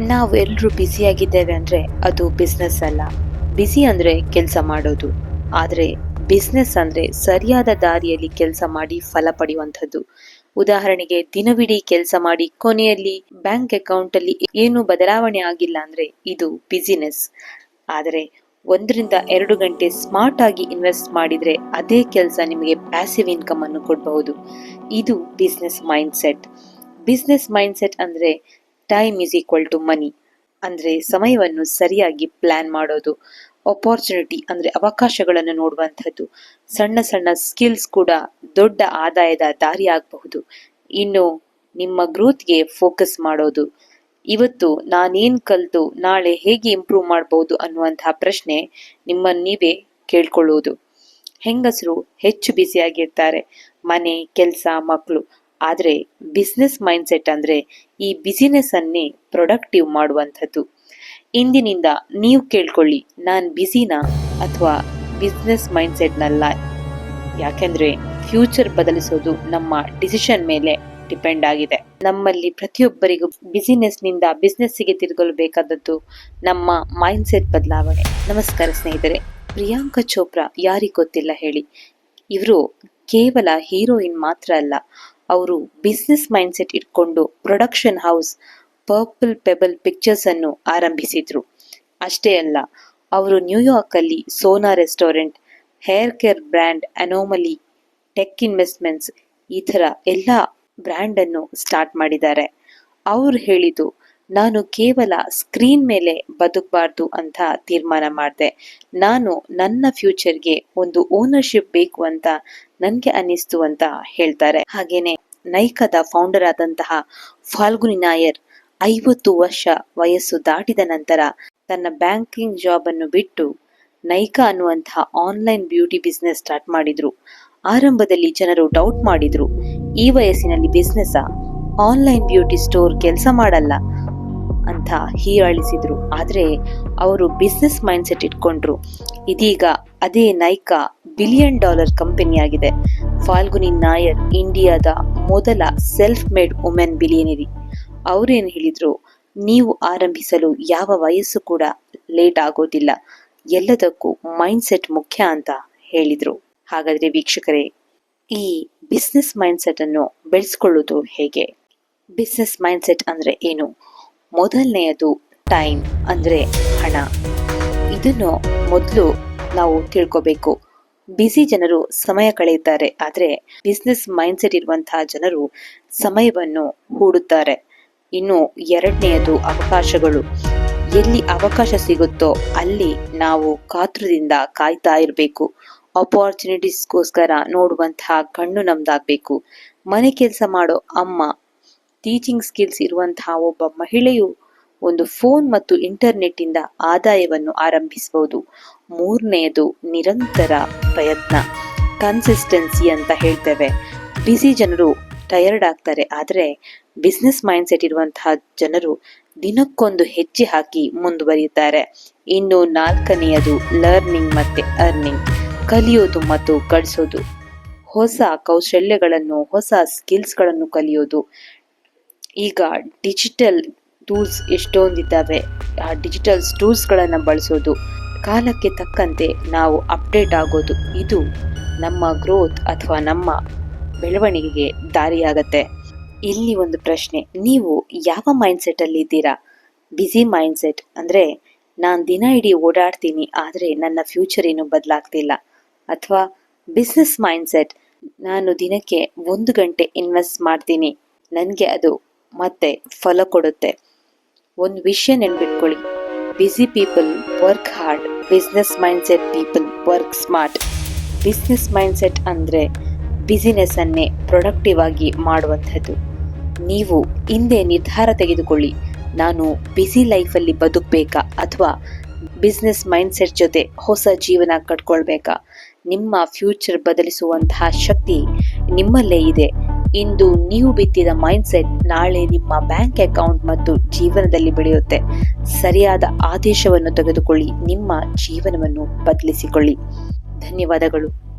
ನಾವು ಎಲ್ಲರೂ ಬ್ಯುಸಿಯಾಗಿದ್ದೇವೆ ಅಂದರೆ ಅದು ಬಿಸ್ನೆಸ್ ಅಲ್ಲ. ಬ್ಯುಸಿ ಅಂದರೆ ಕೆಲಸ ಮಾಡೋದು. ಆದರೆ ಬಿಸ್ನೆಸ್ ಅಂದರೆ ಸರಿಯಾದ ದಾರಿಯಲ್ಲಿ ಕೆಲಸ ಮಾಡಿ ಫಲ ಪಡೆಯುವಂಥದ್ದು. ಉದಾಹರಣೆಗೆ ದಿನವಿಡೀ ಕೆಲಸ ಮಾಡಿ ಕೊನೆಯಲ್ಲಿ ಬ್ಯಾಂಕ್ ಅಕೌಂಟಲ್ಲಿ ಏನು ಬದಲಾವಣೆ ಆಗಿಲ್ಲ ಅಂದರೆ ಇದು ಬಿಸಿನೆಸ್ ಆದರೆ ಒಂದರಿಂದ ಎರಡು ಗಂಟೆ ಸ್ಮಾರ್ಟ್ ಆಗಿ ಇನ್ವೆಸ್ಟ್ ಮಾಡಿದರೆ ಅದೇ ಕೆಲಸ ನಿಮಗೆ ಪ್ಯಾಸಿವ್ ಇನ್ಕಮ್ ಅನ್ನು ಕೊಡಬಹುದು. ಇದು business mindset business mindset ಅಂದರೆ time is equal to money ಅಂದರೆ ಸಮಯವನ್ನು ಸರಿಯಾಗಿ ಪ್ಲಾನ್ ಮಾಡೋದು ಅಪಾರ್ಚುನಿಟಿ ಅಂದರೆ ಅವಕಾಶಗಳನ್ನು ನೋಡುವಂಥದ್ದು ಸಣ್ಣ ಸಣ್ಣ ಸ್ಕಿಲ್ಸ್ ಕೂಡ ದೊಡ್ಡ ಆದಾಯದ ದಾರಿ ಆಗಬಹುದು. ಇನ್ನು ನಿಮ್ಮ ಗ್ರೋತ್ಗೆ ಫೋಕಸ್ ಮಾಡೋದು. ಇವತ್ತು ನಾನೇನು ಕಲಿತು, ನಾಳೆ ಹೇಗೆ ಇಂಪ್ರೂವ್ ಮಾಡ್ಬೋದು ಅನ್ನುವಂತಹ ಪ್ರಶ್ನೆ ನಿಮ್ಮನ್ನು ನೀವೇ ಕೇಳ್ಕೊಳ್ಳುವುದು ಹೆಂಗಸರು ಹೆಚ್ಚು ಬ್ಯುಸಿಯಾಗಿರ್ತಾರೆ ಮನೆ, ಕೆಲಸ ಮಕ್ಕಳು ಆದರೆ ಬಿಸ್ನೆಸ್ ಮೈಂಡ್ಸೆಟ್ ಅಂದರೆ ಈ ಬಿಸಿನೆಸ್ ಅನ್ನೇ ಪ್ರೊಡಕ್ಟಿವ್ ಮಾಡುವಂಥದ್ದು. ಇಂದಿನಿಂದ ನೀವು ಕೇಳ್ಕೊಳ್ಳಿ, ನಾನು ಬ್ಯುಸಿನಾ ಅಥವಾ ಬಿಸ್ನೆಸ್ ಮೈಂಡ್ಸೆಟ್ನಲ್ಲ ಯಾಕೆಂದರೆ ಫ್ಯೂಚರ್ ಬದಲಿಸೋದು ನಮ್ಮ ಡಿಸಿಷನ್ ಮೇಲೆ ಡಿಪೆಂಡ್ ಆಗಿದೆ. ನಮ್ಮಲ್ಲಿ ಪ್ರತಿಯೊಬ್ಬರಿಗೂ ಬಿಸಿನೆಸ್ನಿಂದ ಬಿಸ್ನೆಸ್ಸಿಗೆ ತಿರುಗಲು ಬೇಕಾದದ್ದು ನಮ್ಮ ಮೈಂಡ್ಸೆಟ್ ಬದಲಾವಣೆ. ನಮಸ್ಕಾರ ಸ್ನೇಹಿತರೆ, ಪ್ರಿಯಾಂಕಾ ಚೋಪ್ರಾ ಯಾರಿಗೊತ್ತಿಲ್ಲ ಹೇಳಿ. ಇವರು ಕೇವಲ ಹೀರೋಯಿನ್ ಮಾತ್ರ ಅಲ್ಲ ಅವರು ಬಿಸ್ನೆಸ್ ಮೈಂಡ್ಸೆಟ್ ಇಟ್ಕೊಂಡು production house Purple Pebble Pictures ಅನ್ನು ಆರಂಭಿಸಿದ್ರು. ಅಷ್ಟೇ ಅಲ್ಲ, ಅವರು ನ್ಯೂಯಾರ್ಕ್ ಅಲ್ಲಿ Sona restaurant hair care brand Anomaly tech investments ಈ ಥರ ಎಲ್ಲ ಬ್ರ್ಯಾಂಡ್ ಅನ್ನು ಸ್ಟಾರ್ಟ್ ಮಾಡಿದ್ದಾರೆ. ಅವ್ರು ಹೇಳಿದ್ದು ನಾನು ಕೇವಲ ಸ್ಕ್ರೀನ್ ಮೇಲೆ ಬದುಕಬಾರ್ದು ಅಂತ ತೀರ್ಮಾನ ಮಾಡಿದೆ. ನಾನು ನನ್ನ ಫ್ಯೂಚರ್ಗೆ ಒಂದು ಓನರ್ಶಿಪ್ ಬೇಕು ಅಂತ ನನಗೆ ಅನ್ನಿಸ್ತು ಅಂತ ಹೇಳ್ತಾರೆ. ಹಾಗೇನೆ ನೈಕಾದ ಫೌಂಡರ್ ಆದಂತಹ ಫಾಲ್ಗುನಿ ನಾಯರ್ ಐವತ್ತು ವರ್ಷ ವಯಸ್ಸು ದಾಟಿದ ನಂತರ ತನ್ನ ಬ್ಯಾಂಕಿಂಗ್ ಜಾಬ್ ಅನ್ನು ಬಿಟ್ಟು ನೈಕಾ ಅನ್ನುವಂತಹ ಆನ್ಲೈನ್ ಬ್ಯೂಟಿ ಬಿಸ್ನೆಸ್ ಸ್ಟಾರ್ಟ್ ಮಾಡಿದ್ರು. ಆರಂಭದಲ್ಲಿ ಜನರು ಡೌಟ್ ಮಾಡಿದ್ರು. ಈ ವಯಸ್ಸಿನಲ್ಲಿ ಬಿಸ್ನೆಸ್ ಆನ್ಲೈನ್ ಬ್ಯೂಟಿ ಸ್ಟೋರ್ ಕೆಲಸ ಮಾಡಲ್ಲ. ಅಂತ ಹೀಯಾಳಿಸಿದ್ರು. ಆದರೆ ಅವರು ಬಿಸ್ನೆಸ್ ಮೈಂಡ್ ಸೆಟ್ ಇಟ್ಕೊಂಡ್ರು. ಇದೀಗ ಅದೇ ನೈಕಾ ಬಿಲಿಯನ್ ಡಾಲರ್ ಕಂಪನಿಯಾಗಿದೆ ಫಾಲ್ಗುನಿ ನಾಯರ್ ಇಂಡಿಯಾದ ಮೊದಲ ಸೆಲ್ಫ್ ಮೇಡ್ ವುಮೆನ್ ಬಿಲಿಯನರಿ ಅವ್ರೇನು ಹೇಳಿದ್ರು? ನೀವು ಆರಂಭಿಸಲು ಯಾವ ವಯಸ್ಸು ಕೂಡ ಲೇಟ್ ಆಗೋದಿಲ್ಲ. ಎಲ್ಲದಕ್ಕೂ ಮೈಂಡ್ ಸೆಟ್ ಮುಖ್ಯ ಅಂತ ಹೇಳಿದ್ರು. ಹಾಗಾದ್ರೆ ವೀಕ್ಷಕರೇ, ಈ ಬಿಸ್ನೆಸ್ ಮೈಂಡ್ಸೆಟ್ ಅನ್ನು ಬೆಳೆಸ್ಕೊಳ್ಳೋದು ಹೇಗೆ? ಬಿಸ್ನೆಸ್ ಮೈಂಡ್ಸೆಟ್ ಅಂದ್ರೆ ಏನು? ಮೊದಲನೆಯದು ಟೈಮ್ ಅಂದ್ರೆ ಹಣ. ಇದನ್ನು ಮೊದಲು ನಾವು ತಿಳ್ಕೋಬೇಕು. ಬ್ಯುಸಿ ಜನರು ಸಮಯ ಕಳೆಯುತ್ತಾರೆ, ಆದರೆ ಬಿಸ್ನೆಸ್ ಮೈಂಡ್ಸೆಟ್ ಇರುವಂತಹ ಜನರು ಸಮಯವನ್ನು ಹೂಡುತ್ತಾರೆ. ಇನ್ನು ಎರಡನೆಯದು ಅವಕಾಶಗಳು. ಎಲ್ಲಿ ಅವಕಾಶ ಸಿಗುತ್ತೋ ಅಲ್ಲಿ ನಾವು ಕಾತುರದಿಂದ ಕಾಯ್ತಾ ಇರಬೇಕು. ಅಪಾರ್ಚುನಿಟೀಸ್ಗೋಸ್ಕರ ನೋಡುವಂತಹ ಕಣ್ಣು ನಮ್ದಾಗಬೇಕು. ಮನೆ ಕೆಲಸ ಮಾಡೋ ಅಮ್ಮ ಟೀಚಿಂಗ್ ಸ್ಕಿಲ್ಸ್ ಇರುವಂತಹ ಒಬ್ಬ ಮಹಿಳೆಯು ಒಂದು ಫೋನ್ ಮತ್ತು ಇಂಟರ್ನೆಟ್ ಇಂದ ಆದಾಯವನ್ನು ಆರಂಭಿಸಬಹುದು. ಮೂರನೆಯದು ನಿರಂತರ ಪ್ರಯತ್ನ ಕನ್ಸಿಸ್ಟೆನ್ಸಿ ಅಂತ ಹೇಳ್ತೇವೆ. ಬಿಸಿ ಜನರು ಟಯರ್ಡ್ ಆಗ್ತಾರೆ, ಆದರೆ ಬಿಸ್ನೆಸ್ ಮೈಂಡ್ ಸೆಟ್ ಇರುವಂತಹ ಜನರು ದಿನಕ್ಕೊಂದು ಹೆಜ್ಜೆ ಹಾಕಿ ಮುಂದುವರಿಯುತ್ತಾರೆ. ಇನ್ನು ನಾಲ್ಕನೆಯದು ಲರ್ನಿಂಗ್ ಮತ್ತೆ ಅರ್ನಿಂಗ್ ಕಲಿಯೋದು ಮತ್ತು ಗಳಿಸೋದು. ಹೊಸ ಕೌಶಲ್ಯಗಳನ್ನು, ಹೊಸ ಸ್ಕಿಲ್ಸ್ಗಳನ್ನು ಕಲಿಯೋದು. ಈಗ ಡಿಜಿಟಲ್ ಟೂಲ್ಸ್ ಎಷ್ಟೊಂದಿದ್ದಾವೆ? ಆ ಡಿಜಿಟಲ್ ಟೂಲ್ಸ್ಗಳನ್ನು ಬಳಸೋದು ಕಾಲಕ್ಕೆ ತಕ್ಕಂತೆ ನಾವು ಅಪ್ಡೇಟ್ ಆಗೋದು. ಇದು ನಮ್ಮ ಗ್ರೋತ್ ಅಥವಾ ನಮ್ಮ ಬೆಳವಣಿಗೆಗೆ ದಾರಿಯಾಗತ್ತೆ. ಇಲ್ಲಿ ಒಂದು ಪ್ರಶ್ನೆ. ನೀವು ಯಾವ ಮೈಂಡ್ಸೆಟ್ ಅಲ್ಲಿ ಇದ್ದೀರಾ? ಬ್ಯುಸಿ ಮೈಂಡ್ಸೆಟ್ ಅಂದರೆ ನಾನು ದಿನ ಇಡೀ ಓಡಾಡ್ತೀನಿ, ಆದರೆ ನನ್ನ ಫ್ಯೂಚರ್ ಏನು ಬದಲಾಗ್ತಿಲ್ಲ. ಅಥವಾ ಬಿಸ್ನೆಸ್ ಮೈಂಡ್ಸೆಟ್ ನಾನು ದಿನಕ್ಕೆ ಒಂದು ಗಂಟೆ ಇನ್ವೆಸ್ಟ್ ಮಾಡ್ತೀನಿ. ನನಗೆ ಅದು ಮತ್ತೆ ಫಲ ಕೊಡುತ್ತೆ. ಒಂದು ವಿಷಯ ನೆನ್ಬಿಟ್ಕೊಳ್ಳಿ busy people work hard business mindset people work smart business mindset ಅಂದರೆ ಬಿಸಿನೆಸ್ ಅನ್ನೇ ಪ್ರೊಡಕ್ಟಿವ್ ಆಗಿ ಮಾಡುವಂಥದ್ದು. ನೀವು ಹಿಂದೆ ನಿರ್ಧಾರ ತೆಗೆದುಕೊಳ್ಳಿ. ನಾನು ಬ್ಯುಸಿ ಲೈಫಲ್ಲಿ ಬದುಕಬೇಕಾ ಅಥವಾ ಬಿಸ್ನೆಸ್ ಮೈಂಡ್ಸೆಟ್ ಜೊತೆ ಹೊಸ ಜೀವನ ಕಟ್ಕೊಳ್ಬೇಕಾ? ನಿಮ್ಮ ಫ್ಯೂಚರ್ ಬದಲಿಸುವಂತಹ ಶಕ್ತಿ ನಿಮ್ಮಲ್ಲೇ ಇದೆ. ಇಂದು ನೀವು ಬಿತ್ತಿದ ಮೈಂಡ್ ಸೆಟ್ ನಾಳೆ ನಿಮ್ಮ ಬ್ಯಾಂಕ್ ಅಕೌಂಟ್ ಮತ್ತು ಜೀವನದಲ್ಲಿ ಬೆಳೆಯುತ್ತೆ. ಸರಿಯಾದ ಆದೇಶವನ್ನು ತೆಗೆದುಕೊಳ್ಳಿ, ನಿಮ್ಮ ಜೀವನವನ್ನು ಬದಲಿಸಿಕೊಳ್ಳಿ. ಧನ್ಯವಾದಗಳು.